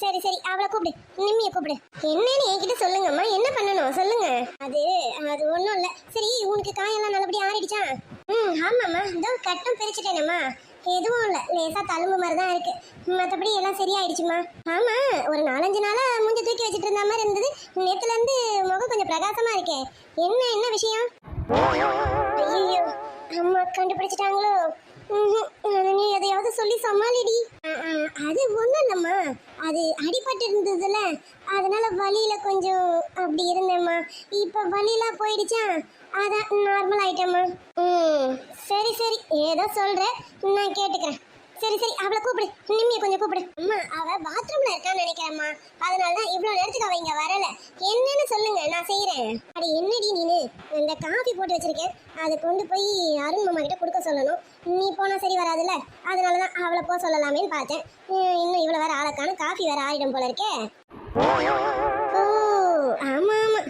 சரி சரி. அவளை கூப்பிடு. நிம்மிய கூப்பிடு. என்னன்னு என்கிட்ட சொல்லுங்கம்மா என்ன பண்ணணும்? சொல்லுங்க. அது அது ஒண்ணும் இல்லை. சரி உனக்கு காயெல்லாம் நல்லபடியாக ஆறிடுச்சா? ம் ஆமாம்மா. இதோ கட்டம் பிரிச்சுட்டேனம்மா. எதுவும் இல்லை. லேசா தழும்பு மாதிரி தான் இருக்கு. மற்றபடி எல்லாம் சரியாயிடுச்சுமா ஆமா ஒரு நாலஞ்சு நாளா மூஞ்ச தூக்கி வச்சுட்டு இருந்த மாதிரி இருந்தது. நேற்றுலேருந்து இருந்து முகம் கொஞ்சம் பிரகாசமாக இருக்கே. என்ன என்ன விஷயம்? ஐயோ அம்மா கண்டுபிடிச்சிட்டாங்களோ? ம்ஹும். நீ எதையாவது அது ஒன்றும் இல்லைம்மா அது அடிபட்டு இருந்ததுல அதனால வழியில் கொஞ்சம் அப்படி இருந்தேம்மா. இப்போ வலியெல்லாம் போயிடுச்சா? அதான் நார்மல் ஆயிட்டேம்மா. ம் சரி சரி. ஏதோ சொல்கிறேன் நான் கேட்டுக்கிறேன். சரி சரி அவளை கூப்பிடு. நிம்மிய கொஞ்சம் கூப்பிடு. அம்மா அவ பாத்ரூம்ல இருக்கான்னு நினைக்கிறேம்மா. அதனால தான் இவ்வளவு நேரத்துக்கு அவ இங்க வரல. என்னன்னு சொல்லுங்க நான் செய்யறேன் அடி என்னடி நீனு? இந்த காஃபி போட்டு வச்சிருக்கேன். அதை கொண்டு போய் அருண் மாமா கிட்ட கொடுக்க சொல்லணும். நீ போனா சரி வராதுல்ல? அதனால தான் அவளை போக சொல்லலாமேன்னு பார்த்தேன். இன்னும் இவ்வளவு வேற ஆளக்கான காஃபி வேற ஆயிடும் போல இருக்கே. ஓ ஆமா ஆமா.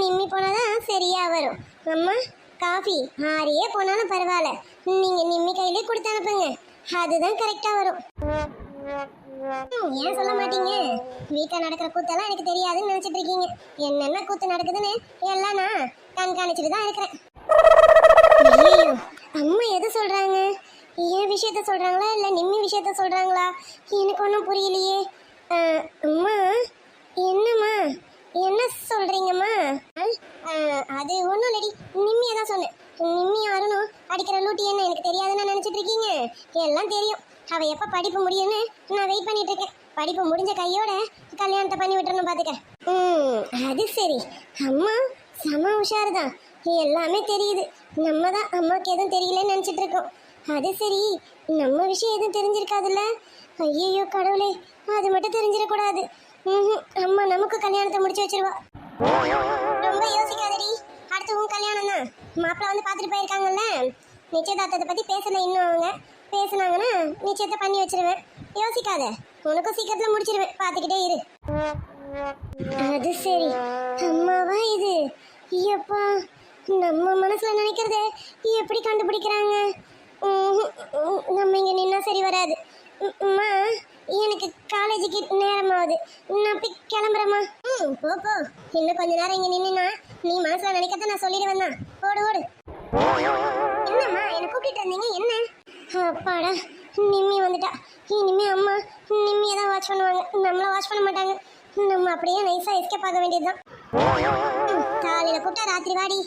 நிம்மி போனாதான் சரியா வரும். அம்மா காஃபி ஆறியே போனாலும் பரவாயில்ல. நீங்க நிம்மி கையிலே கொடுத்து அனுப்புங்க. அதுதான் கரெக்டா வரும். ஏன் சொல்ல மாட்டீங்க? வீட்டில் நடக்கிற கூத்தெல்லாம் எனக்கு தெரியாதுன்னு நினைச்சிட்டு இருக்கீங்க. என்னென்ன கூத்து நடக்குதுன்னு எல்லாம் நான் கண்காணிச்சுட்டு தான் இருக்கிறேன். அம்மா எது சொல்றாங்க? என் விஷயத்த சொல்றாங்களா இல்ல நிம்மி விஷயத்த சொல்றாங்களா? எனக்கு ஒன்றும் புரியலையே. அம்மா என்னம்மா? என்ன சொல்றீங்கம்மா? அது ஒன்றும் இல்லடி நிம்மியை தான் சொன்னேன். நிம்மி அருணும் அடிக்கிற லூட்டி என்ன எனக்கு தெரியாதுன்னு நினைச்சிட்டு இருக்கீங்க? எல்லாம் தெரியும். அவ எப்ப படிப்பு முடியும்னு நான் வெயிட் பண்ணிட்டு இருக்கேன். படிப்பு முடிஞ்ச கையோட கல்யாணத்தை பண்ணி விட்டுறணும் பாத்துக்க. ம் அது சரி. அம்மா செம உஷாரு தான் எல்லாமே தெரியுது. நம்ம தான் அம்மாவுக்கு எதுவும் தெரியலன்னு நினச்சிட்டு இருக்கோம். அது சரி. நம்ம விஷயம் எதுவும் தெரிஞ்சிருக்காதுல்ல? ஐயோ கடவுளே. அது மட்டும் தெரிஞ்சிடக்கூடாது. ம் அம்மா நமக்கு கல்யாணத்தை முடிச்சு வச்சிருவா. ரொம்ப யோசிக்காதே. உன் கல்யாணம் தான். மாப்பிள்ள வந்து பார்த்துட்டு போயிருக்காங்கல்ல? நிச்சயதார்த்தத்தை பற்றி பேசல இன்னும் அவங்க. பேசுனாங்கன்னா நிச்சயத்தை பண்ணி வச்சிருவேன். யோசிக்காத. உனக்கும் சீக்கிரத்தில் முடிச்சிருவேன். பார்த்துக்கிட்டே இரு. அது சரி. அம்மாவா இது? ஐயப்பா நம்ம மனசில் நினைக்கிறத எப்படி கண்டுபிடிக்கிறாங்க? நம்ம இங்கே நின்னா சரி வராது. உம், அம்மா எனக்கு காலேஜுக்கு நேரம் ஆகுது நான் போய் கிளம்புறேம்மா. ம் போ இன்னும் கொஞ்ச நேரம் இங்கே நின்றுனா நீ மனசுல நினைக்கிறத நான் சொல்லிடுவேன் தான். ஓடு ஓடு. என்னம்மா என்ன கூப்பிட்டு இருந்தீங்க என்ன? அப்பாடா நிம்மி வந்துட்டா. இனிமே அம்மா நிம்மியை தான் வாட்ச் பண்ணுவாங்க. நம்மள வாட்ச் பண்ண மாட்டாங்க. நம்ம அப்படியே நைஸா எஸ்கேப் ஆக வேண்டியதுதான். காலையில கூப்பிட்டா ராத்திரி வாடி.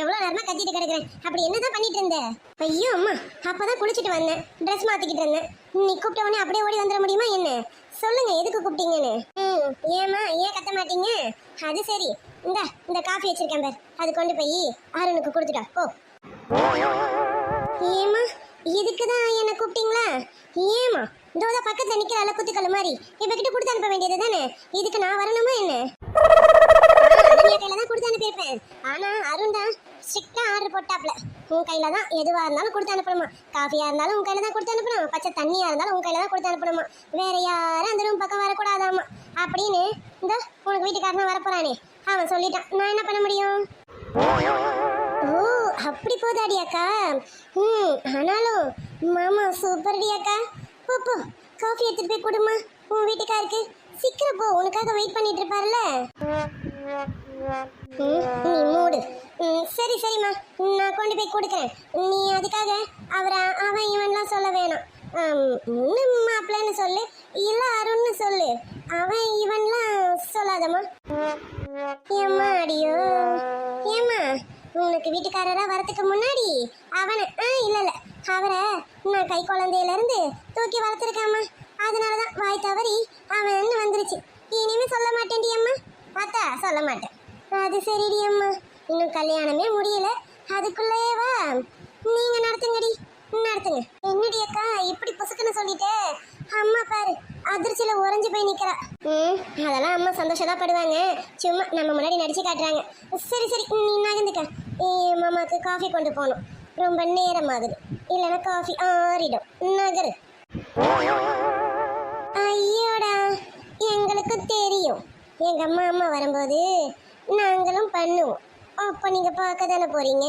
எவ்வளவு நேரமா கத்திட்டு கிடக்குறேன். அப்படி என்னதான் பண்ணிட்டு இருந்த? ஐயோ அம்மா அப்பதான் குளிச்சிட்டு வந்தேன். ட்ரெஸ் மாத்திக்கிட்டு இருந்தேன். நீ கூப்பிட்ட உடனே அப்படியே ஓடி வந்துட முடியுமா என்ன? சொல்லுங்க எதுக்கு கூப்பிட்டீங்கன்னு? ஏமா ஏன் கத்த மாட்டீங்க? அது சரி. இந்த இந்த காஃபி வச்சிருக்கேன் பார். அது கொண்டு போய் அருணுக்கு கொடுத்துட்டா போ. ஏமா இதுக்கு தான் என்னை கூப்பிட்டீங்களா? ஏமா இதோ பக்கத்துல நிக்கிற குத்துக்கல் மாதிரி. இவகிட்ட கொடுத்து அனுப்ப வேண்டியது தானே இதுக்கு நான் வரணுமா என்ன? அனன்யா கையில தான் கொடுத்து அனுப்பியிருப்பேன். ஆனா அருண் தான் ஸ்ட்ரிக்டா ஆர்டர் போட்டாப்ல. உன் கையில தான் எதுவா இருந்தாலும் கொடுத்து அனுப்பணுமா? காஃபியா இருந்தாலும் உன் கையில தான் கொடுத்து அனுப்பணும். பச்சை தண்ணியா இருந்தாலும் உன் கையில தான் கொடுத்து அனுப்பணுமா? வேற யாரும் அந்த ரூம் பக்கம் வரக்கூடாதாமா? அப்படின்னு இந்த உனக்கு வீட்டுக்காரனா வரப்போறானே. அவன் சொல்லிட்டான். நான் என்ன பண்ண முடியும்? ஓ அப்படி போதாடி அக்கா. ம் ஆனாலும் மாமா சூப்பர் டி அக்கா. போ போ. காஃபி எடுத்துட்டு போய் கொடுமா உன் வீட்டுக்காருக்கு. சீக்கிரம் போ. உனக்காக வெயிட் பண்ணிட்டு இருப்பார்ல ம், நீ மூடு. சரி சரிம்மா. நான் கொண்டு போய் கொடுக்குறேன். நீ அதுக்காக அவரை அவன் இவன்லாம் சொல்ல வேணாம். இன்னும் மாப்பிள்ளன்னு சொல்லு இல்ல அருண்னு சொல்லு. அவன் இவன்லாம் சொல்லாதம்மா. ஏம்மா அடியோ? ஏம்மா? உனக்கு வீட்டுக்காரரா வரத்துக்கு முன்னாடி அவனை ஆ இல்ல இல்ல. அவரை நான் கை குழந்தையில இருந்து தூக்கி வளர்த்துருக்காம்மா. அதனாலதான் வாய் தவறி அவன் வந்துருச்சு. இனிமே சொல்ல மாட்டேன்டி அம்மா. பார்த்தா சொல்ல மாட்டேன். அது சரிடி அம்மா. இன்னும் கல்யாணமே முடியல. அதுக்குள்ளேவா நீங்க நடத்துங்கடி. நடத்துங்க. என்னடி அக்கா இப்படி புசுக்குன்னு சொல்லிட்டே? அம்மா பாரு அதிர்ச்சியில உறைஞ்சு போய் நிக்கிறா. ம் அதெல்லாம் அம்மா சந்தோஷம் தான் படுவாங்க. சும்மா நம்ம முன்னாடி நடிச்சு காட்டுறாங்க. சரி சரி நீ நகர்ந்துக்க. என் மாமாக்கு காஃபி கொண்டு போகணும். ரொம்ப நேரம் ஆகுது இல்லைன்னா காஃபி ஆறிடும். நகரு. ஐயோடா எங்களுக்கு தெரியும். எங்கள் அம்மா அம்மா வரும்போது நாங்களும் பண்ணுவோம். அப்போ நீங்கள் பார்க்க தானே போகிறீங்க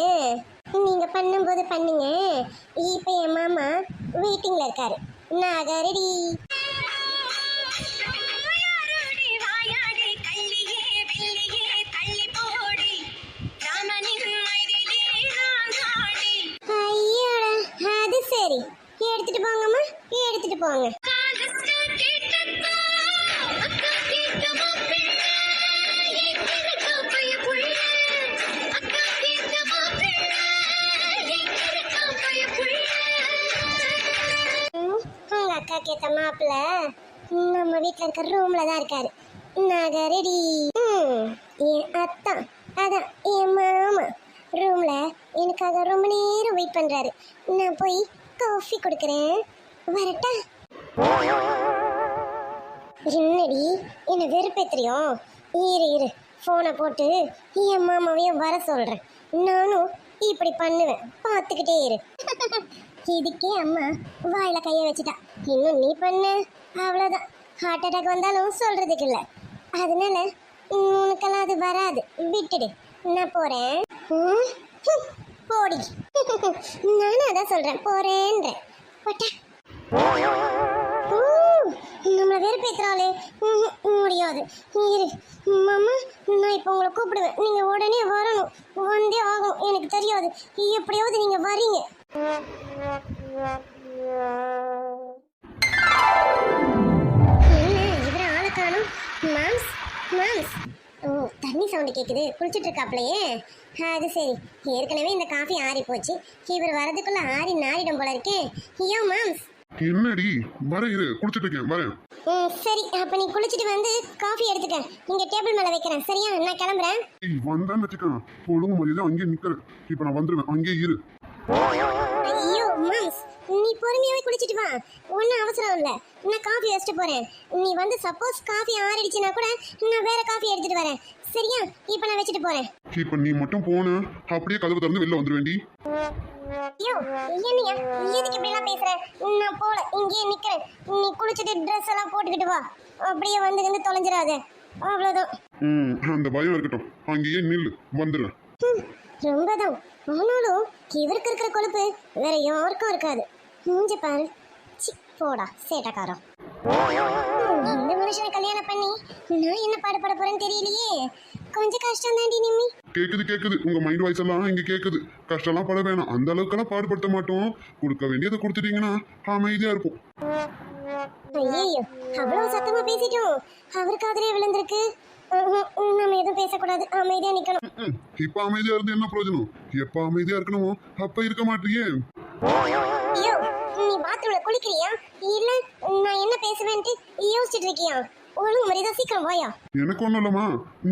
நீங்கள் பண்ணும்போது பண்ணுங்க. இப்போ என் மாமா வெயிட்டிங்கில் இருக்காரு. நாகாரடி எடுத்துட்டு போங்கம்மா எடுத்துட்டு போங்க. மாப்பிள்ள. நம்ம வீட்டில் இருக்க ரூம்ல தான் இருக்காரு. நகரடி என் அத்தா அதான் என் மாமா. ரூம்ல எனக்காக ரொம்ப நேரம் வெயிட் பண்றாரு. நான் போய் காஃபி கொடுக்குறேன். வரட்டா? என்னடி என்ன வெறுப்பேத்துறியும் இரு இரு. ஃபோனை போட்டு என் மாமாவையும் வர சொல்கிறேன் நானும் இப்படி பண்ணுவேன். பார்த்துக்கிட்டே இரு. இதுக்கே அம்மா வாயில கையை வச்சுட்டா. இன்னும் நீ பண்ண. அவ்வளோதான் ஹார்ட் அட்டாக் வந்தாலும் சொல்கிறதுக்கு இல்லை. அதனால உனக்கெல்லாம் அது வராது. விட்டுடு. நான் போகிறேன் போடி. நானும் அதான் சொல்கிறேன் போகிறேன்றேன் போட்டா. ஓ, நம்மளை வெறுப்பேத்துறாளே ம்ஹும், முடியாது. இரு. மாமா நான் இப்போ உங்களை கூப்பிடுவேன். நீங்கள் உடனே வரணும். வந்தே ஆகும் எனக்கு தெரியாது. எப்படியாவது நீங்கள் வரீங்க. தண்ணி சவுண்டு கேட்குது குளிச்சிட்டு இருக்காப்லையே அது சரி. ஏற்கனவே இந்த காஃபி ஆறி போச்சு இவர் வரதுக்குள்ள ஆறி நாரிடும் போல இருக்கே. ஐயோ மாம்ஸ் என்னடி? வர இரு. குடிச்சிட்டு இருக்கேன் வரேன் சரி. அப்ப நீ குளிச்சிட்டு வந்து காஃபி எடுத்துக்க. இங்க டேபிள் மேல வைக்கிறேன். சரியா? நான் கிளம்புறேன். ஏய் வந்தேன்னு வச்சுக்கேன் ஒழுங்கு மரியாதை அங்கேயே நிக்கிறேன். இப்போ நான் வந்துடுவேன் அங்கேயே இரு. ஐயோ மாம்ஸ் நீ பொறுமையாவே குளிச்சிட்டு வா. ஒன்றும் அவசரம் இல்லை. நான் காஃபி வச்சுட்டு போறேன். நீ வந்து சப்போஸ் காஃபி ஆறிடுச்சுன்னா கூட நான் வேற காஃபி எடுத்துட்டு வரேன். சரியா? இப்போ நான் வச்சுட்டு போறேன். இப்போ நீ மட்டும் போன. அப்படியே கதவு திறந்து வெளில வந்துருவேண்டி ஐயோ என்னையா? எதுக்கு இப்படிலாம் பேசுற? நான் போல இங்கேயே நிக்கிறேன். நீ குளிச்சிட்டு ட்ரெஸ் எல்லாம் போட்டுக்கிட்டு வா. அப்படியே வந்து வந்து தொலைஞ்சிடாத. அவ்வளோதான் ம் அந்த பயம் இருக்கட்டும். அங்கேயே நில்லு. வந்துடுறேன். ஹம், ரொம்பதான். ஆனாலும் இவருக்கு இருக்கிற கொழுப்பு வேற யாருக்கும் இருக்காது. மூஞ்ச பாரு. சி போடா சேட்டக்காரன். ஹம், இந்த மனுஷனை கல்யாணம் பண்ணி நான் என்ன பாடுபட போறேன்னு தெரியலையே. கொஞ்சம் கஷ்டம் தாண்டி நிம்மி. கேக்குது கேக்குது. உங்க மைண்ட் வாய்ஸ் எல்லாம் இங்க கேக்குது. கஷ்டம்லாம் பட வேணாம். அந்த அளவுக்கெல்லாம் பாடுபடுத்த மாட்டோம். கொடுக்க வேண்டியதை கொடுத்துட்டீங்கன்னா அமைதியா ஐயோ அவ்வளவு சத்தமா பேசிட்டோம். அவர் காதலே விழுந்திருக்கு. நம்ம எதுவும் பேசக்கூடாது. அமைதியா நிக்கணும். இப்ப அமைதியா இருந்து என்ன பிரயோஜனம்? எப்ப அமைதியா இருக்கணுமோ? அப்ப இருக்க மாட்டியே. ஐயோ நீ பாத்ரூம்ல குளிக்கிறியா? இல்ல நான் என்ன பேசுவேன்ட்டு யோசிச்சுட்டு இருக்கியா ஒழுங்கு மரியாதை சீக்கிரம் வாயா. எனக்கு ஒண்ணும் இல்லம்மா.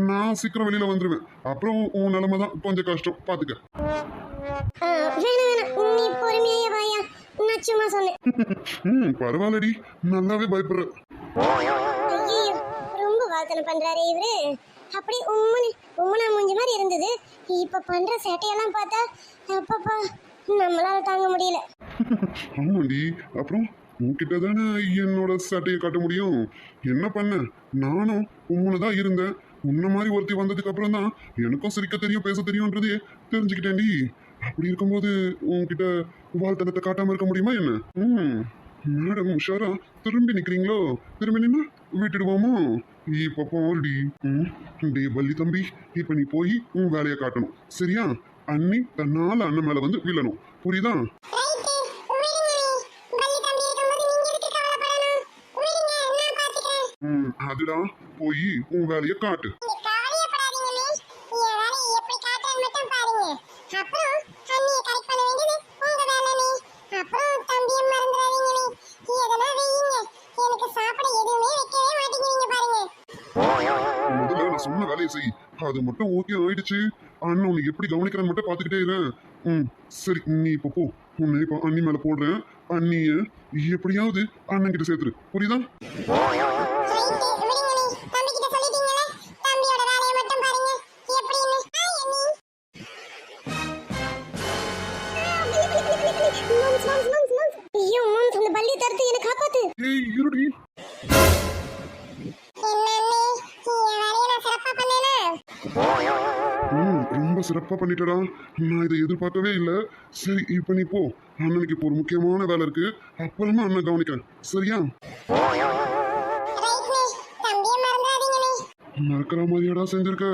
நான் சீக்கிரம் வெளியில வந்துருவேன். அப்புறம் உன் நிலைமை தான் கொஞ்சம் கஷ்டம். பாத்துக்க. வேணாம் வேணாம். நீ பொறுமையாயே வாயா. நான் சும்மா சொன்னேன். ம் பரவாயில்லடி. நல்லாவே பயப்படுற. ஐயோ ரொம்ப பண்றாரு இவரு. அப்படி உம்முனு உம்முனா மூஞ்சி மாதிரி இருந்தது. இப்ப பண்ற சேட்டையெல்லாம் பார்த்தா அப்பப்பா நம்மளால தாங்க முடியல. ஆமாண்டி அப்புறம் உன்கிட்ட தானே என்னோட சட்டையை காட்ட முடியும்? என்ன பண்ண? நானும் உம்முனு தான் இருந்தேன். உன்ன மாதிரி ஒருத்தி வந்ததுக்கு அப்புறம் தான் எனக்கும் சிரிக்க தெரியும் பேச தெரியும்ன்றதே தெரிஞ்சுக்கிட்டேன்டி. அப்படி இருக்கும்போது உன்கிட்ட வாழ்த்தனத்தை காட்டாம இருக்க முடியுமா என்ன? ம். மேடம் உஷாரா திரும்பி நிக்கிறீங்களோ? திரும்பி நின்னா? விட்டுடுவோமோ? இப்ப போடி ம்? டே பள்ளி தம்பி இப்ப நீ போய் உன் வேலையை காட்டணும். சரியா? அண்ணி தன்னால அண்ணன் மேல வந்து விழணும். புரியுதா? ம் அதுடா. போய் உன் வேலையை காட்டு. அது மட்டும் ஓகே ஆயிடுச்சு. அண்ணன் உன்னை எப்படி கவனிக்கிறேன்னு மட்டும் பார்த்துக்கிட்டே இரு. ம் சரி நீ இப்போ போ. உன்னை இப்போ அண்ணி மேலே போடுறேன். அண்ணிய எப்படியாவது அண்ணன் கிட்ட சேர்த்துரு. புரியுதா? ஐயோ மாம்ஸ் அந்த பள்ளியை தடுத்து என்னை காப்பாத்து. ஏய் இருடி. ம் ரொம்ப சிறப்பா பண்ணிட்டடா. நான் இதை எதிர்பார்க்கவே இல்லை. சரி இப்போ நீ போ. அண்ணனுக்கு இப்போ ஒரு முக்கியமான வேலை இருக்கு. அப்புறமா அண்ணன் கவனிக்கிறேன் சரியா? மறக்கிற மாதிரியாடா செஞ்சிருக்க.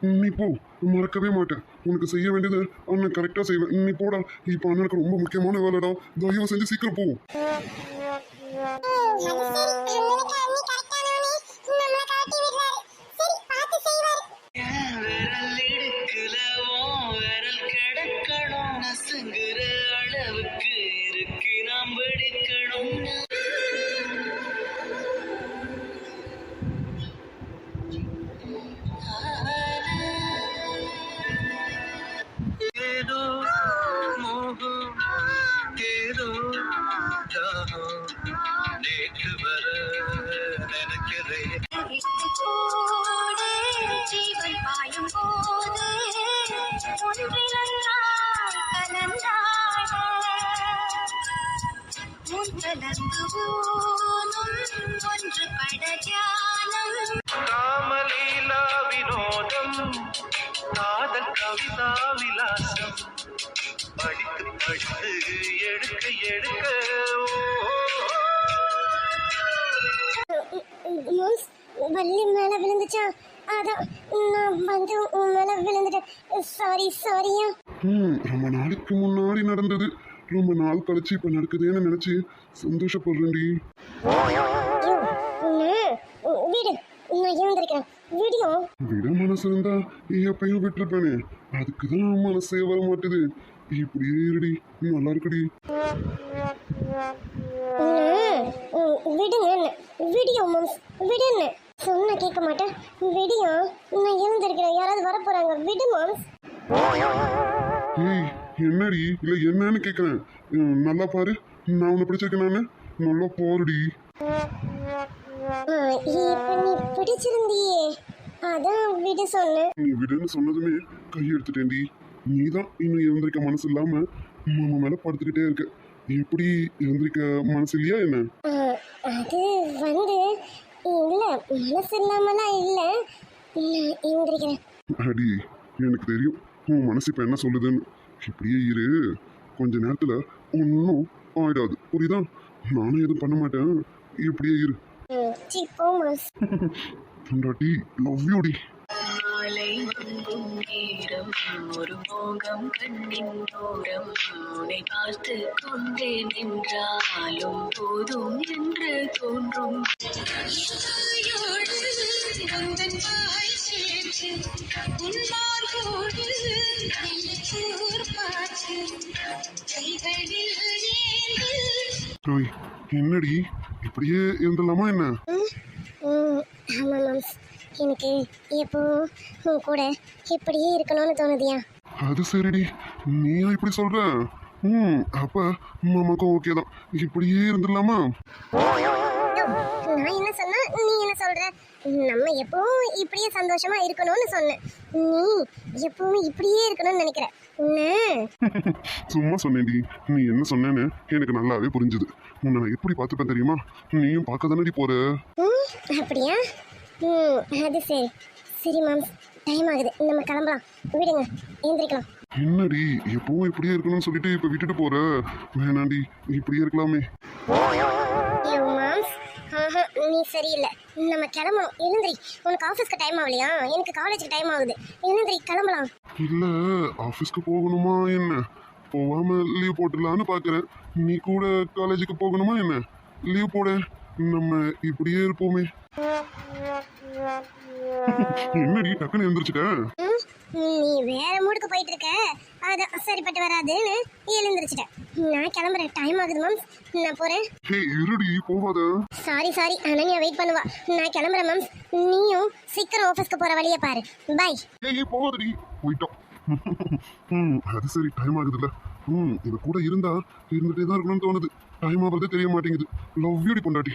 நீ போ. மறக்கவே மாட்டேன். உனக்கு செய்ய வேண்டியது அண்ணன் கரெக்டாக செய்வேன். நீ போடா. இப்போ அண்ணனுக்கு ரொம்ப முக்கியமான வேலைடா. தயவு செஞ்சு சீக்கிரம் போ. இடுக்குலவும் எடுக்க மோஸ் வள்ளி மேல விழுந்துச்சா? அதான் நான் வந்து உன் மேல விழுந்துட்டேன். சாரி சாரியா ம் ரொம்ப நாளைக்கு முன்னாடி நடந்தது. ரொம்ப நாள் கழிச்சு இப்ப நடக்குதுன்னு நினைச்சு சந்தோஷப்படுறேன்டி. வீடு நான் எழுந்திருக்கிறேன் வீடியோ? விட மனசு இருந்தா எப்பயும் விட்டுருப்பேனே. அதுக்கு தான் மனசே வர மாட்டுது இப்படியே இருடி நல்லா இருக்குடி. விடுங்க வீடியோ மம்ஸ் விடுன்னு சொன்ன கேட்க மாட்டேன். வீடியோ நான் எழுந்திருக்கிறேன். யாராவது வர போறாங்க விடு மம்ஸ். ஏய் என்னடி? இல்ல என்னன்னு கேக்குறேன். நல்லா பாரு. நான் உன்னை பிடிச்சிருக்கேன் நானு. நல்லா பாருடி. இப்ப நீ பிடிச்சிருந்தியே. அதான் விடு சொன்னேன். நீ விடுன்னு சொன்னதுமே கையெடுத்துட்டேன்டி. நீ தான் இன்னும் எழுந்திருக்க மனசு இல்லாம மாமா மேல படுத்துக்கிட்டே இருக்க. எப்படி எழுந்திருக்க மனசு இல்லையா என்ன? அது வந்து இல்ல மனசு இல்லாமலாம் இல்ல. நான் எழுந்திருக்கிறேன். அடி எனக்கு தெரியும். உன் மனசு இப்ப என்ன சொல்லுதுன்னு. இப்படியே இரு. கொஞ்ச நேரத்துல ஒன்றும் ஆயிடாது. புரியுதா? நானும் எதுவும் பண்ண மாட்டேன். இப்படியே இரு. பொண்டாட்டி லவ் யூடி மாலை மங்கும் நேரம் ஒரு மோகம் கண்ணின் தோரம் உன்னை பார்த்து கொண்டே நின்றாலும் போதும் என்று தோன்றும். என்னடி? இப்படியே இருந்துடலாமா என்ன? எனக்கு எப்போ உன் கூட இப்படியே இருக்கணும்னு தோணுதியா? அது சரிடி. நீயா இப்படி சொல்ற? ம் அப்ப மாமாக்கும் ஓகே தான். இப்படியே இருந்துடலாமா? நான் என்ன சொன்னா நீ என்ன சொல்ற? நம்ம எப்பவும் இப்படியே சந்தோஷமா இருக்கணும்னு சொன்னேன் நீ எப்பவும் இப்படியே இருக்கணும்னு நினைக்கிற. சும்மா சொன்னேன்டி. நீ என்ன சொன்னேன்னு எனக்கு நல்லாவே புரிஞ்சுது. உன்னை நான் எப்படி பார்த்துப்பேன் தெரியுமா? நீயும் பார்க்க தானடி போற அப்படியா? ம் அது சரி. சரி மேம். டைம் ஆகுது. நம்ம கிளம்பலாம். விடுங்க. எந்திரிக்கலாம். என்னடி எப்பவும் இப்படியே இருக்கணும்னு சொல்லிட்டு இப்ப விட்டுட்டு போற? வேணாண்டி இப்படியே இருக்கலாமே. நீ சரியில்லை. நம்ம கிளம்பணும். எழுந்திரி. உனக்கு ஆஃபீஸ்க்கு டைம் ஆகலையா? எனக்கு காலேஜுக்கு டைம் ஆகுது. எழுந்திரி கிளம்பலாம். இல்ல ஆபீஸ்க்கு போகணுமா என்ன? போகாம லீவ் போட்டுடலான்னு பாக்குறேன். நீ கூட காலேஜுக்கு போகணுமா என்ன? லீவ் போட. நம்ம இப்படியே இருப்போமே. என்னடி டக்குன்னு எழுந்திரிச்சிட்ட? நீ வேற மூடுக்கு போயிட்டு இருக்க. அதான் சரிப்பட்டு வராதுன்னு எழுந்திரிச்சிட்டேன் நான் கிளம்புறேன். டைம் ஆகுது மேம் நான் போறேன். ஹே இருடி போகாத. சாரி சாரி அனன்யா வெயிட் பண்ணுவா. நான் கிளம்புறேன் மேம் நீயும் சீக்கிரம் ஆஃபீஸ்க்கு போற வழியை பாரு. பை ஏய் போகாதடி. போயிட்டோம். அது சரி டைம் ஆகுதுல்ல. ம் இது கூட இருந்தா இருந்துட்டே தான் இருக்கணும்னு தோணுது. டைம் ஆகிறதே தெரிய மாட்டேங்குது. லவ் யூடி பொண்டாட்டி.